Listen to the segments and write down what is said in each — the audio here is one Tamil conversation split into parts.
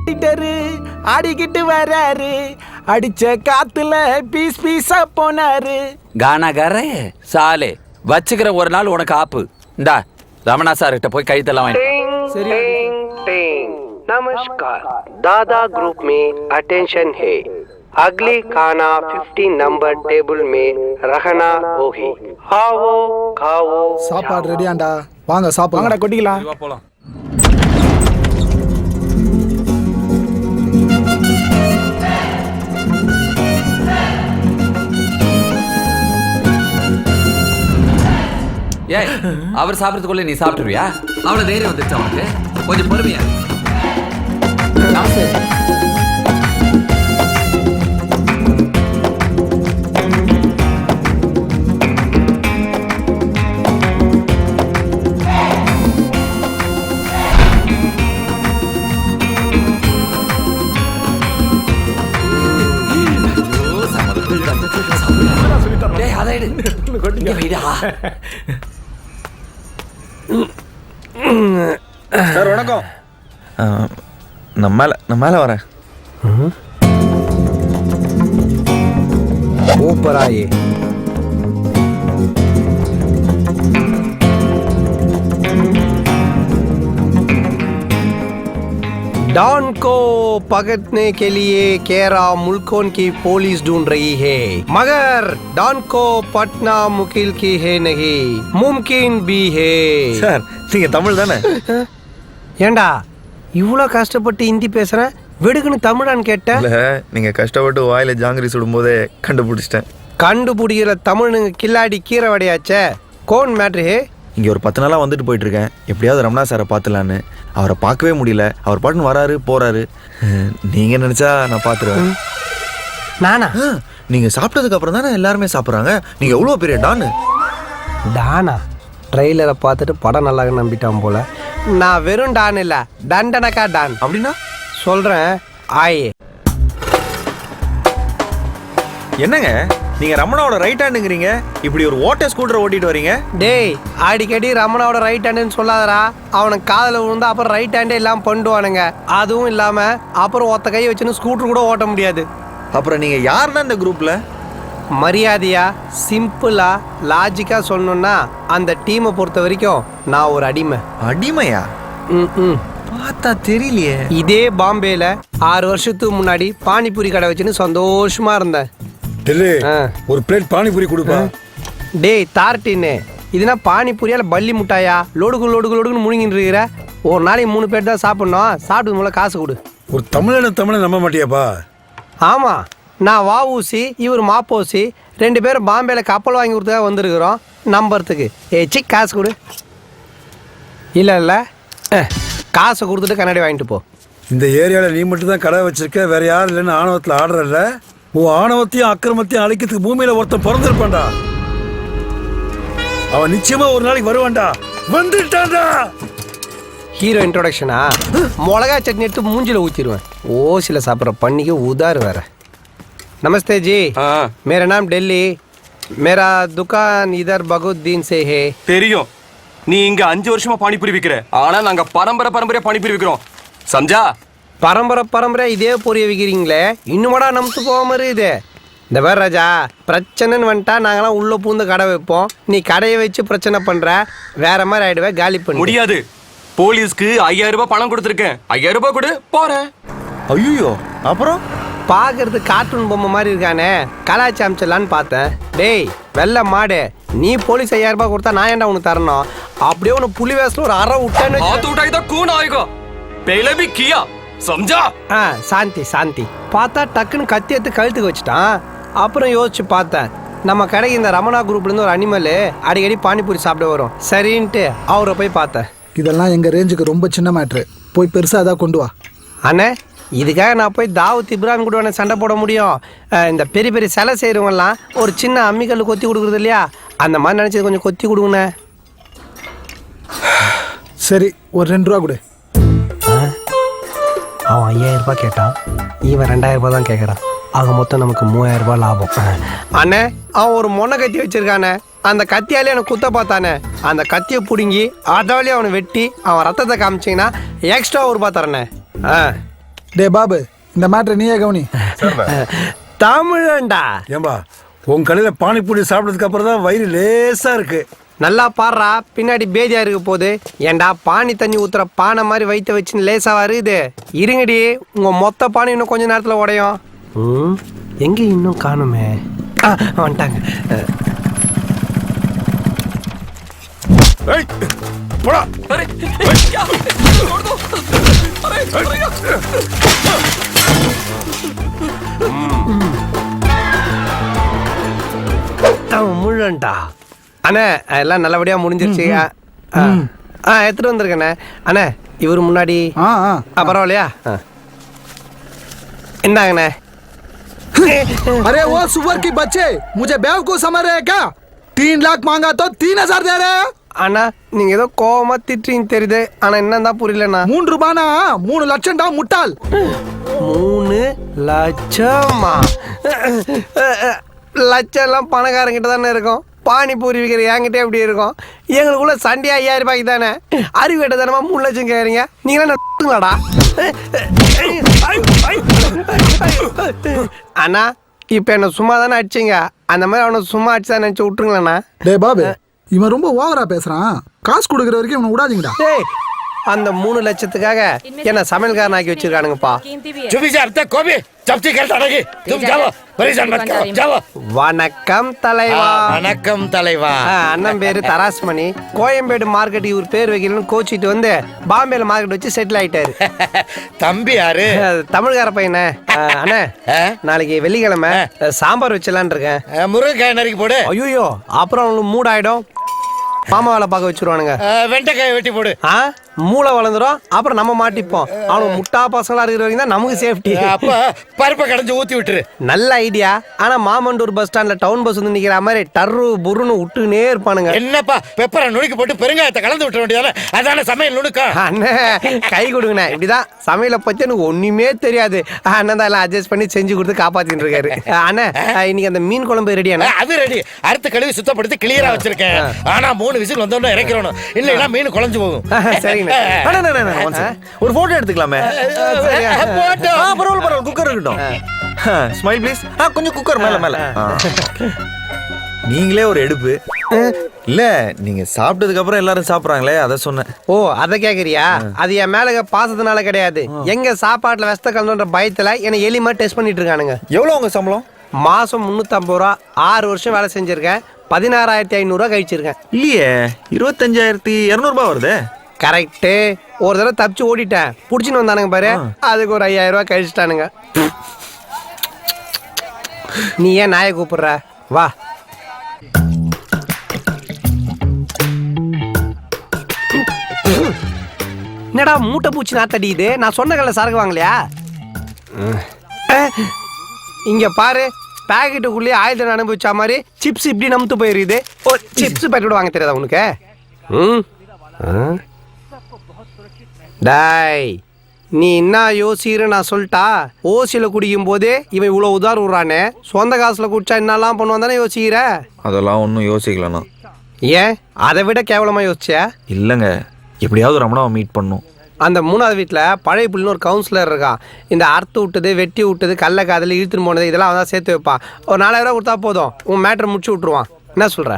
ஆடிட்டரு ஆடிக்கிட்டு வராரு அடிச்ச காத்துல பீஸ் பீஸா போனாரு கானாகாரே சாலே வச்சுக்கிற ஒரு நாள் உனக்கு ஆப்பு இந்தா ரமணா சார் கிட்ட போய் கழுத்தெல்லாம் வாங்கி சரி टिंग नमस्कार दादा ग्रुप में अटेंशन है अगली खाना 15 नंबर टेबल में रखना होगी आओ खाओ சாப்பாடு ரெடியாண்டா வாங்க சாப்பாடு வாங்கடா கொட்டிக்கலாம் போலாம் ஏய் அவர் சாப்பிட்றதுக்குள்ள நீ சாப்பிட்டுருவியா? அவ்வளவு தைரியம் வந்துருச்சு அவனுக்கு கொஞ்சம் பொறுமையா. நமஸ்தே சார் வணக்கம் நம்ம மேல நம்ம மேல வரேன் சூப்பராயே डॉन को पकड़ने के लिए केरा मुल्कों की पुलिस ढूंढ रही है मगर डॉन को पटना मुकिल की है नहीं मुमकिन भी है சார் நீங்கள் தமிழ் தானே ஏண்டா இவ்வளோ கஷ்டப்பட்டு ஹிந்தி பேசுறேன் வெடுக்குன்னு தமிழான்னு கேட்டேன் இல்லை நீங்கள் கஷ்டப்பட்டு வாயில் ஜாங்கிரி சுடும்போதே கண்டுபிடிச்சிட்டேன் கண்டுபிடிக்கிற தமிழுங்க கில்லாடி கீரை வடையாச்சே கோன் மேட்ரு ஹே இங்கே ஒரு பத்து நாளாக வந்துட்டு போயிட்டு இருக்கேன் எப்படியாவது ரமணா சாரை பார்த்துலான்னு. அவரை பார்க்கவே முடியல. அவர் பாட்டுன்னு வராரு போறாரு. நீங்கள் நினச்சா நான் பார்த்துருவேன். நானா? நீங்கள் சாப்பிட்டதுக்கு அப்புறம் தானே எல்லாருமே சாப்பிட்றாங்க? நீங்கள் எவ்வளோ பெரிய டான்னு? டானா? ட்ரெய்லரை பார்த்துட்டு படம் நல்லா நம்பிட்டான் போல. நான் வெறும் டான் இல்ல டண்டனக்கா டான். அப்படின்னா? சொல்றேன் ஆயே. என்னங்க? நீங்கள் ரமணாவோட ரைட் ஹேண்டுங்கிறீங்க இப்படி ஒரு ஓட்ட ஸ்கூட்டரை ஓட்டிட்டு வரீங்க. டேய் அடிக்கடி ரமணாவோட ரைட் ஹேண்டுன்னு சொல்லாதடா. அவனுக்கு காதில் விழுந்தா அப்புறம் ரைட் ஹேண்டே இல்லாமல் பண்ணுவானுங்க. அதுவும் இல்லாம அப்புறம் ஒத்த கையை வச்சுன்னு ஸ்கூட்டர் கூட ஓட்ட முடியாது. அப்புறம் நீங்கள் யாருன்னா இந்த குரூப்பில் மரியாதையா சிம்பிளா லாஜிக்கா சொல்லணும்னா அந்த டீமை பொறுத்த வரைக்கும் நான் ஒரு அடிமை. அடிமையா? ம் ம். பார்த்தா தெரியலையே. இதே பாம்பேல ஆறு வருஷத்துக்கு முன்னாடி பானிபூரி கடை வச்சுன்னு சந்தோஷமா இருந்தேன். டெல்லி. ஒரு பிளேட் பானிபூரி கொடுப்பா. டேய் தார்ட்டின்னு. இதுனா பானிபூரியால பள்ளி முட்டாயா? லோடுக்கு லோடுக்கு லோடுக்குன்னு முழுங்கிட்டு இருக்கிற? ஒரு நாளைக்கு மூணு பேர் தான் சாப்பிடணும். சாப்பிட்டு மூலம் காசு கொடு. ஒரு தமிழன தமிழை நம்ப மாட்டியாப்பா? ஆமா. நான் வா ஊசி இவர் மாப்போசி ரெண்டு பேரும் பாம்பேல கப்பல் வாங்கி கொடுத்தா வந்திருக்கிறோம். நம்புறதுக்கு. ஏ சி காசு கொடு. இல்லை இல்லை. காசை கொடுத்துட்டு கண்ணாடி வாங்கிட்டு போ. இந்த ஏரியாவில் நீ மட்டும் தான் கடை வச்சிருக்க வேற யாரும் இல்லைன்னு ஆணவத்தில் ஆடுறல்ல? உன் ஆணவத்தையும் அக்கிரமத்தையும் அழிக்கிறதுக்கு பூமியில ஒருத்தன் பிறந்திருப்பான்டா அவன் நிச்சயமா ஒரு நாளைக்கு வருவான்டா வந்துட்டான்டா ஹீரோ இன்ட்ரோடக்ஷனா மிளகா சட்னி எடுத்து மூஞ்சில ஊற்றிடுவேன் ஓசில சாப்பிட்ற பண்ணிக்கு உதார் வேற नमस्ते जी मेरा नाम दिल्ली मेरा दुकान इधर बगुद्दीन से है தெரியும் நீ இங்க அஞ்சு வருஷமா பானிபூரி விக்கிற ஆனா நாங்க பரம்பரை பரம்பரையா பானிபூரி விக்கிறோம் சம்ஜா பரம்பரை பரம்பரை இதே பொரிய வைக்கிறீங்களே. இன்னும்டா நம்பிட்டு போக மாதிரி இது இந்த பேர் ராஜா பிரச்சனைன்னு வந்துட்டா நாங்களாம் உள்ளே பூந்து கடை வைப்போம். நீ கடையை வச்சு பிரச்சனை பண்ணுற வேற மாதிரி ஆகிடுவேன் காலி பண்ணி. முடியாது. போலீஸ்க்கு ஐயாயிரம் ரூபாய் பணம் கொடுத்துருக்கேன். ஐயாயிரம் ரூபாய் கொடு போறேன். ஐயோ அப்புறம்? பார்க்கறது கார்ட்டூன் பொம்மை மாதிரி இருக்கானே. கலாச்சி அமைச்சிடலான்னு பார்த்தேன். டேய் வெள்ளை மாடு. நீ போலீஸ் ஐயாயிரம் ரூபாய் கொடுத்தா நான் ஏன்டா உனக்கு தரணும்? அப்படியே உனக்கு புலி வேசல ஒரு அரை விட்டேன்னு கூணாயிக்கும் பெலபி கியா. சம்ஜா! ஆ சாந்தி சாந்தி. பார்த்தா டக்குன்னு கத்தி எடுத்து கழுத்துக்கு வச்சுட்டான். அப்புறம் யோசிச்சு பார்த்தேன். நம்ம கடைக்கு இந்த ரமணா குரூப்லேருந்து ஒரு அனிமலு அடிக்கடி பானிபூரி சாப்பிட வரும். சரின்ட்டு அவரை போய் பார்த்தேன். இதெல்லாம் எங்கள் ரேஞ்சுக்கு ரொம்ப சின்ன மேட்ரு போய் பெருசாக அதான் கொண்டு வா. அண்ணே இதுக்காக நான் போய் தாவூத் இப்ராஹிம் கூட சண்டை போட முடியும். இந்த பெரிய பெரிய சிலை செய்கிறவங்கலாம் ஒரு சின்ன அம்மிக்கல் கொத்தி கொடுக்குறது இல்லையா? அந்த மாதிரி நினச்சது கொஞ்சம் கொத்தி கொடுங்கண்ணே. சரி ஒரு ரெண்டு ரூபா கொடு. அவன் ஐயாயிரம் ரூபாய் கேட்டான். இவன் ரெண்டாயிரம் ரூபாய் தான் கேட்குறான் ஆக மொத்தம் நமக்கு மூவாயிரம் ரூபாய் லாபம். அண்ணே அவன் ஒரு மொனை கத்தி வச்சிருக்கானே. அந்த கத்தியாலே எனக்கு குத்த பார்த்தானே. அந்த கத்தியை பிடுங்கி அதாலே அவனை வெட்டி அவன் ரத்தத்தை காமிச்சிங்கன்னா எக்ஸ்ட்ரா ஒரு ரூபாய் தரேண்ணே ஆ. டே பாபு இந்த மேட்ரை நீயே கவனி. தமிழண்டா. ஏம்பா உன் கடையில் பானிபூரி சாப்பிட்டதுக்கு அப்புறம் தான் வயிறு லேசா இருக்கு. நல்லா பாடுறா பின்னாடி பேதியா இருக்க போகுது ஏன்டா பானி தண்ணி ஊத்துற பானை மாதிரி வயிற்ற வச்சுன்னு லேசா வருது இருங்கடி உங்க மொத்த பானை இன்னும் கொஞ்ச நேரத்துல உடையும் ம், எங்க இன்னும் காணுமே ஆ, வந்துட்டாங்க அஹ், ஏய், போடா अरे क्या छोड़ दो अरे अरे அவன் முள்ளன்டா அண்ணே எல்லாம் நல்லபடியா முடிஞ்சிருச்சு ஆ, ஆ. ஆ எடுத்துட்டு வந்திருக்கண்ணே அண்ணே இவர் முன்னாடி ஆ ஆ ஆ, பரவாயில்லையா ஆ. இந்தாங்கண்ணே अरे वो सुअर की बच्चे मुझे बेवकूफ समझ रहे हैं क्या तीन लाख मांगा तो तीन हजार दे रहे हैं அண்ணா நீங்க ஏதோ கோவமா திட்டுறீங்க தெரியுது ஆனா என்னதான் புரியலண்ணா மூணு ரூபானா மூணு லட்சம்டா முட்டாள் மூணு லட்சமா லட்சம் எல்லாம் பணக்காரங்கிட்ட தானே இருக்கும் பானிபூரி விற்கிற என்கிட்ட எப்படி இருக்கும். எங்களுக்குள்ள சண்டே ஐயாயிரம் ரூபாய்க்கு தானே? அறிவு தானமா மூணு லட்சம் கேட்குறீங்க நடத்துங்களாடா அண்ணா இப்போ என்ன சும்மா தானே அடிச்சிங்க. அந்த மாதிரி அவனை சும்மா அடிச்சா நினச்சி விட்டுருங்களேண்ணா டே பாபு இவன் ரொம்ப ஓவரா பேசுறான். காசு கொடுக்குற வரைக்கும் இவனை விடாதீங்கடா. அந்த மூணு லட்சத்துக்காக என்ன சமையல்காரன் ஆக்கி வச்சிருக்கானுங்கப்பா வணக்கம் தலைவா. வணக்கம் தலைவா. அண்ணன் பேரு தராசுமணி கோயம்பேடு மார்க்கெட் இவர் பேர் வைக்கலன்னு கோச்சிட்டு வந்து பாம்பேல மார்க்கெட் வச்சு செட்டில் ஆயிட்டாரு. தம்பி யாரு? தமிழ்கார பையனே. அண்ணே நாளைக்கு வெள்ளிக்கிழமை சாம்பார் வச்சலான் இருக்கேன். முருங்கைக்காய் நறுக்கி போடு. ஐயோ அப்புறம் அவங்களுக்கு மூடாயிடும். மாமா வேலை பார்க்க வச்சிருவானுங்க. வெண்டைக்காய் வெட்டி போடு. ஆ? மூளை வளர்ந்துரும். அப்புறம் நம்ம மாட்டிப்போம். அவனுக்கு முட்டா பசங்களா இருக்கிற வரைக்கும் தான் நமக்கு சேஃப்டி அப்ப பருப்பை கடைஞ்சு ஊத்தி விட்டுரு. நல்ல ஐடியா ஆனா மாமண்டூர் பஸ் ஸ்டாண்ட்ல டவுன் பஸ் வந்து நிக்கிற மாதிரி டர்ரு புருன்னு விட்டுனே இருப்பானுங்க. என்னப்பா பெப்பரை நுணுக்கி போட்டு பெருங்காயத்தை கலந்து விட்டுற வேண்டியதானே? அதான சமையல் நுணுக்கா அண்ணே கை கொடுங்கண்ணே. இப்படிதான் சமையலை பத்தி எனக்கு ஒண்ணுமே தெரியாது. அண்ணன் தான் எல்லாம் அட்ஜஸ்ட் பண்ணி செஞ்சு கொடுத்து காப்பாத்திட்டு இருக்காரு. அண்ணே இன்னைக்கு அந்த மீன் குழம்பு ரெடியாண்ணே அது ரெடி அறுத்து கழுவி சுத்தப்படுத்தி கிளியரா வச்சிருக்கேன். ஆனா மூணு விசில் வந்தோடனே இறக்கிறோம் இல்லைன்னா மீன் குழஞ்சு போகும். சரிங்கண்ணே அண்ணா, one second. ஒரு போட்டோ எடுத்துக்கலாமே. பரவாயில்ல பரவாயில்ல. குக்கர் இருக்கட்டும். ஸ்மைல் ப்ளீஸ் ஆ கொஞ்சம் குக்கர் மேல மேல. நீங்களே ஒரு எடுப்பு. இல்ல நீங்க சாப்பிட்டதுக்கு அப்புறம் எல்லாரும் சாப்பிடுறாங்களே அத சொன்னேன். ஓ அதை கேக்குறியா? அது என் மேல பாசத்தினால கிடையாது. எங்க சாப்பாட்டுல வெஸ்த கலந்துன்ற பயத்துல என்னை எலிமா டெஸ்ட் பண்ணிட்டு இருக்கானுங்க. எவ்வளவு உங்க சம்பளம்? மாசம் முந்நூற்றம்பது ரூபா. ஆறு வருஷம் வேலை செஞ்சிருக்கேன். பதினாறாயிரத்தி ஐநூறுரூவா கழிச்சிருக்கேன். இல்லையே இருபத்தஞ்சாயிரத்தி இரநூறுபா வருதே? கரெக்டு ஒரு தடவை தப்பிச்சு ஓடிட்டேன். புடிச்சுன்னு வந்தானுங்க பாரு. அதுக்கு ஒரு ஐயாயிரம் ரூபாய் கழிச்சிட்டானுங்க. நீ ஏன் நாயை கூப்பிடுற? வா. என்னடா மூட்டை பூச்சி நாத்தடிக்குது நான் சொன்ன கல்ல சரக்கு வாங்கலையா? இங்க பாரு. பாக்கெட்டுக்குள்ளேயே ஆயுதம் அனுபவிச்ச மாதிரி சிப்ஸ் இப்படி நமுத்து போயிருக்குது. ஓ சிப்ஸ் பாக்கெட் வாங்க தெரியாதா உனக்கு? ம். ஆ? டாய். நீ என்ன யோசிக்கிற? நான் சொல்லிட்டா? ஓசியில் குடிக்கும் போதே இவன் இவ்வளோ உதார் விட்றானே. சொந்த காசில் குடிச்சா என்னெல்லாம் பண்ணுவான் தானே யோசிக்கிற? அதெல்லாம் ஒன்றும் யோசிக்கலண்ணா ஏன்? அதை விட கேவலமாக யோசிச்சியா? இல்லைங்க. எப்படியாவது ரமணாவை மீட் பண்ணும். அந்த மூணாவது வீட்டில் பழைய புள்ளின்னு ஒரு கவுன்சிலர் இருக்கான் இந்த அறுத்து விட்டது வெட்டி விட்டது கல்ல காதல் இழுத்துன்னு போனது இதெல்லாம் அவன் தான் சேர்த்து வைப்பான். ஒரு நாலாயிரம் ரூபா கொடுத்தா போதும். உன் மேட்ரை முடிச்சு விட்ருவான் என்ன சொல்கிற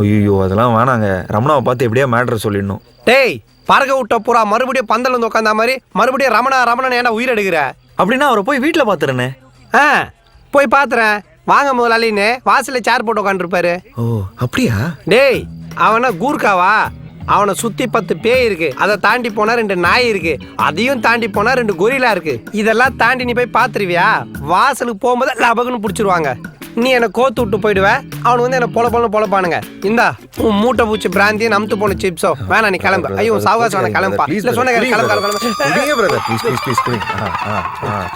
ஐயோ அதெல்லாம் வேணாங்க. ரமணாவை பார்த்து எப்படியா மேட்ரு சொல்லிடணும்? டேய் பறக்க விட்ட பூரா மறுபடியும் பந்தல் வந்து உட்காந்தா மாதிரி மறுபடியும் ரமணா ரமணன் ஏன்டா உயிர் எடுக்கிற? அப்படின்னா அவரை போய் வீட்டில் பார்த்துறேனே ஆ போய் பார்த்துறேன் வாங்க முதலாளின்னு வாசலில் சேர் போட்டு உட்காந்துருப்பாரு ஓ அப்படியா? டேய் அவனா கூர்க்காவா அவனை சுத்தி பத்து பேய் இருக்கு. அதை தாண்டி போனா ரெண்டு நாய் இருக்கு. அதையும் தாண்டி போனா ரெண்டு கொரிலா இருக்கு. இதெல்லாம் தாண்டி நீ போய் பாத்துருவியா? வாசலுக்கு போகும்போது லபகுன்னு பிடிச்சிருவாங்க. நீ என்னை கோத்து விட்டு போயிடுவ? அவனு வந்து என்ன பொல பொல பொழப்பானுங்க இந்தா உன் மூட்டை பூச்சி பிராந்தி நம்த்து போன சிப்ஸோ. வேணாம் நீ கிளம்பு. ஐயோ சாவகாசம் வேணா கிளம்பா இல்ல சொன்ன கேளு, கிளம்பு கிளம்பு.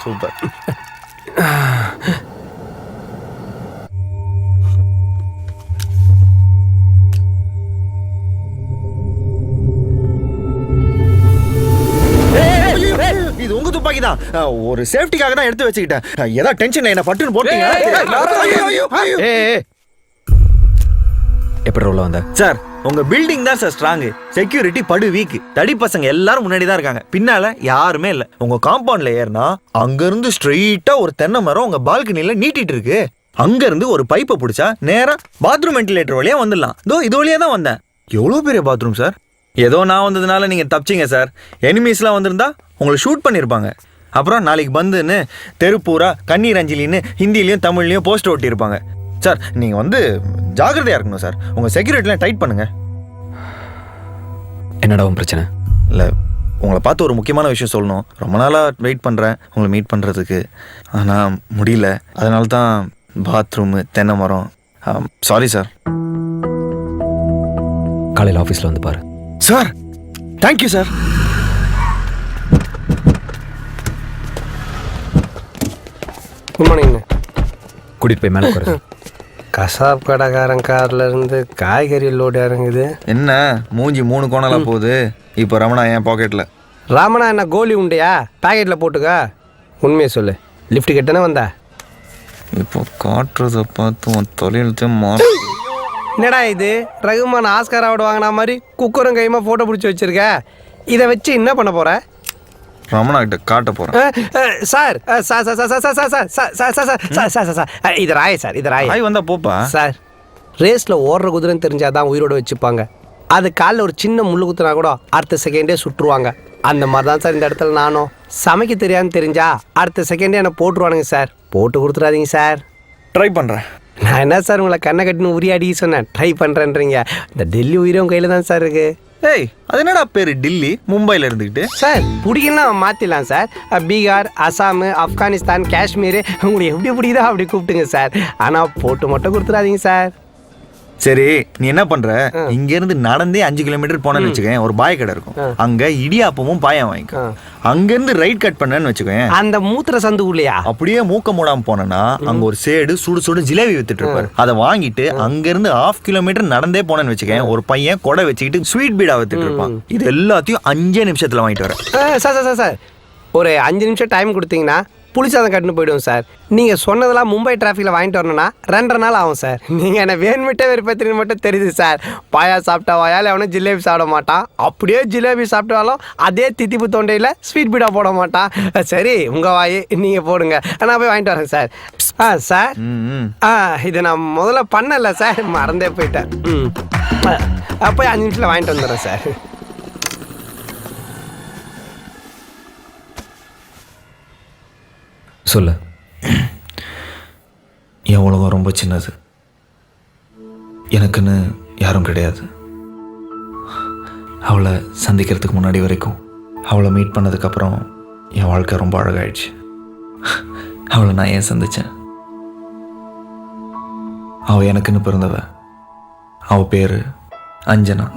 கிளம்பு ஒரு சேஃப்டிக்காக தான் எடுத்து வச்சுக்கிட்டேன். ஏதோ டென்ஷன்ல என்ன பட்டுன்னு போட்டீங்க. எப்படி உள்ள வந்த? சார் உங்க பில்டிங் தான் சார் ஸ்ட்ராங் செக்யூரிட்டி படு வீக் தடி பசங்க எல்லாரும் முன்னாடி தான் இருக்காங்க. பின்னால யாருமே இல்ல. உங்க காம்பவுண்ட்ல ஏறினா அங்க இருந்து ஸ்ட்ரெயிட்டா ஒரு தென்னை மரம் உங்க பால்கனில நீட்டிட்டு இருக்கு. அங்க இருந்து ஒரு பைப்பை பிடிச்சா நேரா பாத்ரூம் வென்டிலேட்டர் வழியா வந்துடலாம். இதோ இது வழியா தான் வந்தேன். எவ்வளவு பெரிய பாத்ரூம் சார்? ஏதோ நான் வந்ததுனால நீங்க தப்பிச்சீங்க சார். எனிமீஸ்லாம் வந்திருந்தா உங்களை ஷூட் பண்ணியிருப்பாங்க அப்புறம் நாளைக்கு பந்துன்னு தெருப்பூரா கண்ணீர் அஞ்சலின்னு ஹிந்திலையும் தமிழ்லையும் போஸ்டர் ஒட்டியிருப்பாங்க. சார் நீங்க வந்து ஜாக்கிரதையா இருக்கணும் சார். உங்க செக்யூரிட்டிலாம் டைட் பண்ணுங்க. என்னடா உன் பிரச்சனை? இல்லை உங்களை பார்த்து ஒரு முக்கியமான விஷயம் சொல்லணும். ரொம்ப நாளாக வெயிட் பண்ணுறேன் உங்களை மீட் பண்ணுறதுக்கு ஆனால் முடியல. அதனால தான் பாத்ரூமு தென்னை மரம். Sorry sir. காலையில் ஆஃபீஸில் வந்து பாரு. Sir thank you sir. Good morning கூட்டிகிட்டு போய் மேலே கசாப் கடைக்காரன் கார்ல இருந்து காய்கறி லோடு இறங்குது. என்ன? மூஞ்சி மூணு கோணலா போகுது. இப்போ ரமணா என் பாக்கெட்டில் ராமனா என்ன கோலி உண்டையா? பாக்கெட்டில் போட்டுக்க. உண்மையை சொல்லு. லிஃப்ட் கிட்டனே வந்தா? இப்போ காட்டுறதை பார்த்து உன் தொழில்த்தே என்னடா இது? ரகுமான் ஆஸ்கார் அவார்டு வாங்கின மாதிரி குக்கரும் கையுமா ஃபோட்டோ பிடிச்சி வச்சிருக்க. இதை வச்சு என்ன பண்ண போற? ரமணா கிட்ட அஹ், sir sir sir sir sir sir sir sir sir sir sir sir இது ராய சார் இது ராய ஆய் வந்தா போப்பா சார் ரேஸில் ஓடுற குதிரைன்னு தெரிஞ்சாதான் உயிரோட வச்சுப்பாங்க அது காலில் ஒரு சின்ன முள்ளு குத்துனா கூட அடுத்த செகண்டே சுட்டுருவாங்க அந்த மாதிரி தான் சார் இந்த இடத்துல நானும் சமைக்க தெரியாதுன்னு தெரிஞ்சா அடுத்த செகண்டே என்னை போட்டுருவானுங்க சார் போட்டு கொடுத்துறாதீங்க சார் ட்ரை பண்ணுறேன் நான் என்ன சார் உங்களை கண்ணை கட்டின்னு உரியாடி சொன்னேன் ட்ரை பண்ணுறேன்றீங்க இந்த டெல்லி உயிரும் கையில் தான் சார் இருக்கு ஏய் அது என்னடா பேர்? டில்லி? மும்பையில் இருந்துக்கிட்டு சார் பிடிக்கலாம் மாற்றிடலாம் சார். பீகார் அசாம் ஆப்கானிஸ்தான் காஷ்மீர். உங்களுக்கு எப்படி பிடிக்குதோ அப்படி கூப்பிட்டுங்க சார். ஆனால் போட்டு மட்டும் கொடுத்துறாதீங்க சார். சரி நீ என்ன பண்ற? இங்க இருந்து நடந்தே அஞ்சு கிலோமீட்டர் போனேன்னு வச்சுக்கேன் ஒரு பாய் கடை இருக்கும். அங்க இடியாப்பமும் பாயம் வாங்கிக்கோ. அங்க இருந்து ரைட் கட் பண்ணேன்னு வச்சுக்கோயேன். அந்த மூத்திர சந்து இல்லையா அப்படியே மூக்க மூடாம போனேன்னா அங்க ஒரு சேடு சுடு சுடு ஜிலேபி வித்துட்டு இருப்பாரு. அதை வாங்கிட்டு அங்க இருந்து ஹாஃப் கிலோமீட்டர் நடந்தே போனேன்னு வச்சுக்கேன் ஒரு பையன் கொடை வச்சுக்கிட்டு ஸ்வீட் பீடா வித்துட்டு இருப்பான். இது எல்லாத்தையும் அஞ்சே நிமிஷத்துல வாங்கிட்டு வரேன். சார் சார் சார் ஒரு அஞ்சு நிமிஷம் டைம் கொடுத்தீங்கன்னா புளிச்சாதம் கட்டுன்னு போயிடுவோம் சார். நீங்கள் சொன்னதெல்லாம் மும்பை டிராஃபிக்கில் வாங்கிட்டு வரணும்னா ரெண்டரை நாள் ஆகும் சார். நீங்கள் என்ன வேணுமிட்டே வெறுப்பத்தின்னு மட்டும் தெரியுது சார். பாயா சாப்பிட்டா வாயால் எவனும் ஜிலேபி சாப்பிட மாட்டான். அப்படியே ஜிலேபி சாப்பிட்டாலும் அதே தித்திப்பு தொண்டையில் ஸ்வீட் பீடா போட மாட்டான். சரி உங்கள் வாய் நீங்கள் போடுங்க. நான் போய் வாங்கிட்டு வரேன் சார். ஆ சார். ஆ இது நான் முதல்ல பண்ணல சார். மறந்தே போயிட்டேன். ம். போய் அஞ்சு நிமிஷத்தில் வாங்கிட்டு வந்துடுறேன் சார். சொல்லு. என் உலகம் ரொம்ப சின்னது. எனக்குன்னு யாரும் கிடையாது. அவளை சந்திக்கிறதுக்கு முன்னாடி வரைக்கும் அவளை மீட் பண்ணதுக்கப்புறம் என் வாழ்க்கை ரொம்ப அழகாயிடுச்சு. அவளை நான் ஏன் சந்தித்தேன் அவள் எனக்குன்னு பிறந்தவ. அவள் பேர் அஞ்சனா.